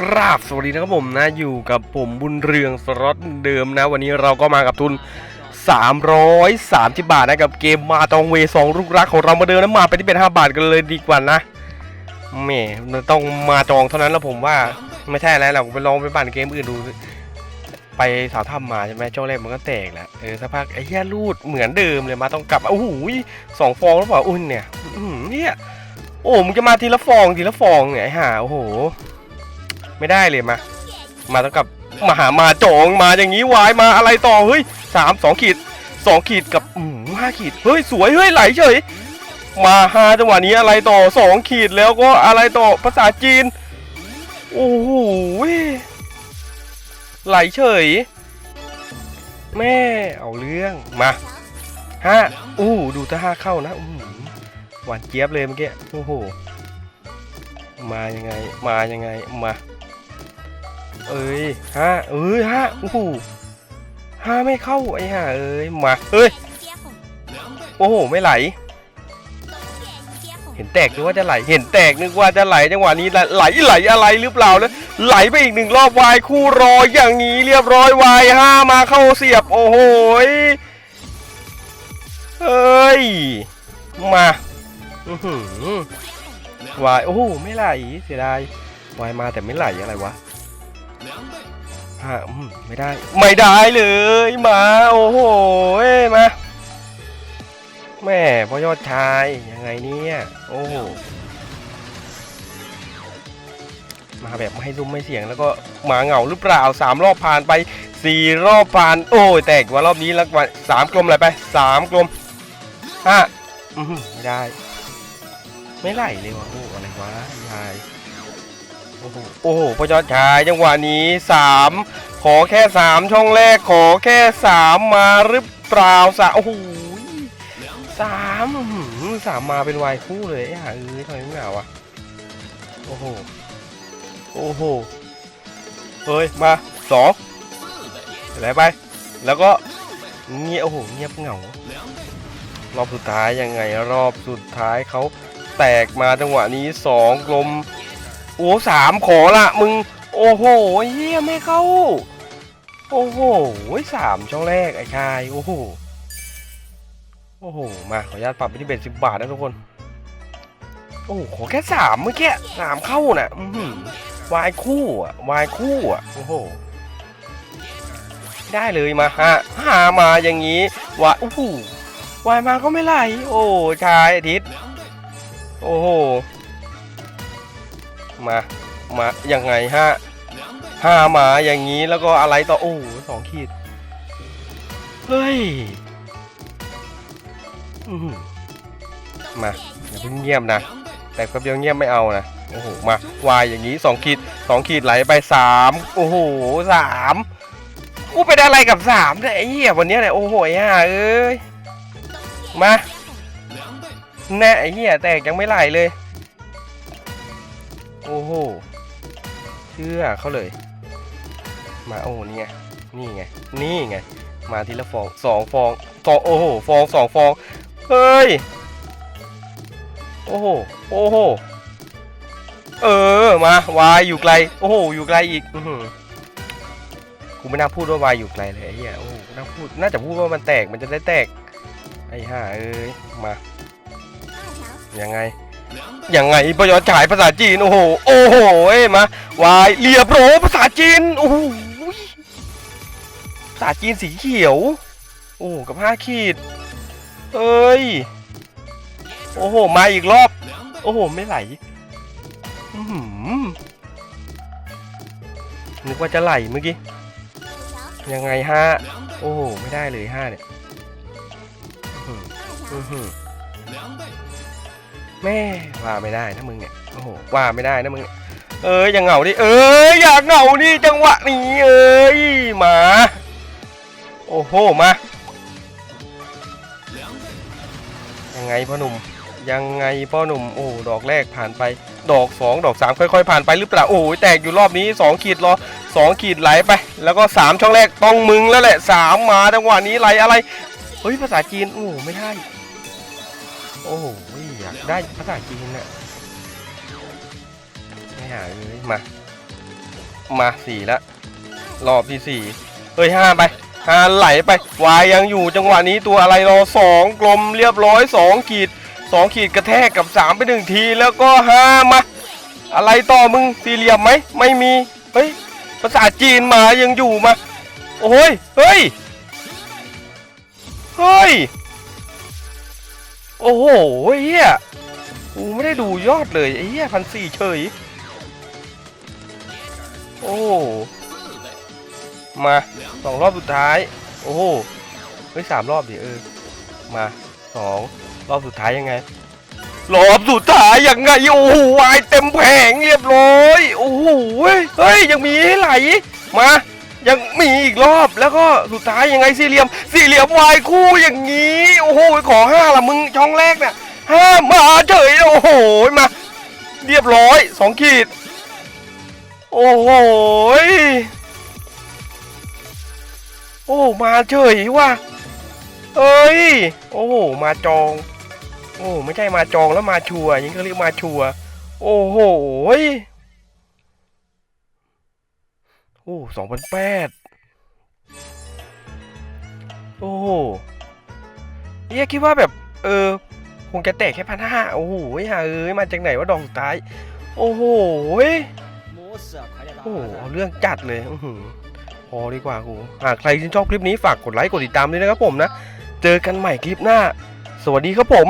กราบสวัสดีนะครับผมนะอยู่กับผมบุญเรืองสล็อตเดิมนะ วันนี้เราก็มากับทุน 330 บาทนะกับเกมมาตองเวสองลูกรักของเรามาเดิมนะมาไปที่เป็น 5 บาทกันเลยดีกว่านะแหมต้องมาจองเท่านั้นแล้วผมว่าไม่ใช่อะไรหรอกไปลองไปปั่นเกมอื่นดู ไปสาวถ้ำมาใช่ไหมช่วงแรกมันก็แตกแหละเออสักพักไอ้เหี้ยรูดเหมือนเดิมเลยมาต้องกลับโอ้โหสองฟองแล้วเปล่าอุ่นเนี่ยเนี่ยโอ้มึงจะมาทีละฟองทีละฟองเนี่ยไอ้ห่าโอ้โห ไม่ได้เลยมา มาต้องกับมาหามาจองมาอย่างนี้วายมาอะไรต่อเฮ้ยสามสองขีดสองขีดกับอืมห้าขีดเฮ้ยสวยเฮ้ยไหลเฉย มาห้าจังหวะนี้อะไรต่อสองขีดแล้วก็อะไรต่อภาษาจีน โอ้โหไหลเฉย แม่เอาเรื่องมาห้าอู้ดูถ้าห้าเข้านะอื้อหือหวานเจี๊ยบเลยเมื่อกี้โอ้โหมายังไงมายังไงมา เอ้ยห้าเอ้ยห้าโอ้โหห้าไม่เข้าไอ้ห่าเอ้ยมาเฮ้ยโอ้โหไม่ไหล เห็นแตกนึกว่าจะไหล เห็นแตกนึกว่าจะไหลจังหวะนี้ไหลไหลอะไรหรือเปล่าแล้วไหลไปอีกหนึ่งรอบวายคู่รออย่างนี้เรียบร้อยวายห้ามาเข้าเสียบโอ้โหยเอ้ยมาอื้หือวายโอ้โหไม่ไหลเสียดายวายมาแต่ไม่ไหลอะไรวะ ฮะอืมไม่ได้ ไม่ได้เลยมา โอ้โหเอ้ยมาแม่พ่อยอดชายยังไงเนี่ยโอ้โหมาแบบไม่ให้ซุ้มไม่เสียงแล้วก็หมาเหงาหรือเปล่าสามรอบผ่านไปสี่รอบผ่าน โอ้ยแตกว่ารอบนี้แล้วมาสามกลมอะไรไปสามกลมห้าอืมไม่ได้ ไม่ไหลเลยวะโอ้อะไรวะยาย อ้โหโอ้โหพ่อยอดชายจังหวะนี้สามขอแค่สามช่องแรกขอแค่สามมาหรือเปล่าสามโอ้โหสามสามมาเป็นวายคู่เลยไอ้ห่าเอ้ยทำไมไม่เอาวะโอ้โหโอ้โหเฮ้ยมาสองอะไรไป แล้วก็เงียบโอ้โหเงียบเหงารอบสุดท้ายยังไงรอบสุดท้ายเขาแตกมาจังหวะนี้สองกลม โอ้สามขอละมึง โอ้โหเฮียไม่เข้า โอ้โหสามช่องแรกไอ้ชาย โอ้โห โอ้โห มาขออนุญาตปรับไปที่เบ็ดสิบบาทนะทุกคน โอ้โหขอแค่สามเมื่อกี้สามเข้าน่ะวายคู่อะวายคู่อะ โอ้โห ได้เลยมาฮะหามาอย่างนี้วายโอ้โหวายมาก็ไม่ไหล โอ้ชายอาทิตย์ โอ้โห มามายังไงฮะห้ามาอย่างนี้แล้วก็อะไรต่อโอ้สองขีด เฮ้ยมาอย่าเพิ่งเงียบนะ แต่แป๊บเดียวเงียบไม่เอานะโอ้โหมาวายอย่างนี้สองขีดสองขีดไหลไปสามโอ้โหสามกูเป็นอะไรกับสามเนี่ยไอ้เหี้ยวันเนี้ยเนี่ยโอ้โหฮ่าเอ้ยมาแน่ไอ้เหี้ยแตกยังไม่ไหลเลย โอ้โห เชื่อเขาเลย มาโอ้นี่ไง นี่ไง นี่ไง มาทีละฟองสองฟองสองโอ้โห ฟองสองฟอง เฮ้ย โอ้โห โอ้โห เออ มาวายอยู่ไกล โอ้โห อยู่ไกลอีก อือหือกูไม่น่าพูดว่าวายอยู่ไกลเลยไอ้เหี้ย โอ้โหน่าพูด น่าจะพูดว่ามันแตก มันจะได้แตก ไอ้ห่าเอ้ย มา ยังไง ยังไงประยชน์ฉายภาษาจีน โอ้โห โอ้โหเอ้ยมาวายเรียบโรภาษาจีน โอ้โหภาษาจีนสีเขียว โอ้กับห้าขีด เอ้ย โอ้โห มาอีกรอบ โอ้โห ไม่ไหลนึกว่าจะไหลเมื่อกี้ ยังไงฮะ โอ้โห ไม่ได้เลยห้าเนี่ย แม่ว่าไม่ได้นะมึงเนี่ยโอ้โหว่าไม่ได้นะมึงเนี่ยเอ้ยอย่างเหงาดิเอ้ยอยากเหงาดิจังหวะนี้เอ้ยหมาโอ้โหมายังไงพ่อหนุ่มยังไงพ่อหนุ่มโอ้ดอกแรกผ่านไป ดอกสองดอกสามค่อยๆ ผ่านไปหรือเปล่าโอ้ยแตกอยู่รอบนี้สองขีดรอสองขีดไหลไป แล้วก็สามช่องแรกต้องมึงแล้วแหละสามมาจังหวะนี้ไหลอะไรเฮ้ยภาษาจีนโอ้ไม่ได้ โอ้โหอยากได้ภาษาจีนน่ะไม่หาเลยมา มาสี่ล้วรอบที่สี่เฮ้ยห้าไปห้าไหลไป วายยังอยู่จังหวะนี้ตัวอะไรรอสองกลมเรียบร้อยสองขีดสองขีดกระแทกกับสามไปหนึ่งทีแล้วก็ห้ามา อะไรต่อมึงสี่เหลี่ยมไหมไม่มีเฮ้ยภาษาจีนมายังอยู่มา โอ้ยเฮ้ย เฮ้ย โอ้โหเฮียกูไม่ได้ดูยอดเลยไอ้เฮียพันสี่เฉย โอ้โมาสองรอบสุดท้าย โอ้โหเฮ้ยสามรอบดิเออ มาสองรอบสุดท้ายยังไง รอบสุดท้ายยังไงโอ้โหวายเต็มแผงเรียบร้อยโอ้โหเฮ้ยเฮ้ยยังมีให้ไหลมายังมีอีกรอบแล้วก็สุดท้ายยังไงสี่เหลี่ยม สี่เหลี่ยมวายคู่อย่างนี้ โอ้โหขอห้าละมึงช่องแรกเนี่ยห้ามาเฉยโอ้โหมาเรียบร้อยสองขีด โอ้โหยโอ้มาเฉยว่ะเอ้ย โอ้โหมาจอง โอ้ไม่ใช่มาจองแล้วมาชัวย่างนี้เรียกมาชัวโอ้โหยโอ้สองพันแปดโอ้ เอียคิดว่าแบบ เออคงจะแตกแค่พันห้าโอ้โหฮะเอ้ยมาจากไหนว่าดองสุดท้าย โอ้โหโอ้โหเรื่องจัดเลยพอดีกว่ากูหากใครที่ชอบคลิปนี้ฝากกดไลค์กดติดตามด้วยนะครับผมนะ เจอกันใหม่คลิปหน้า สวัสดีครับผม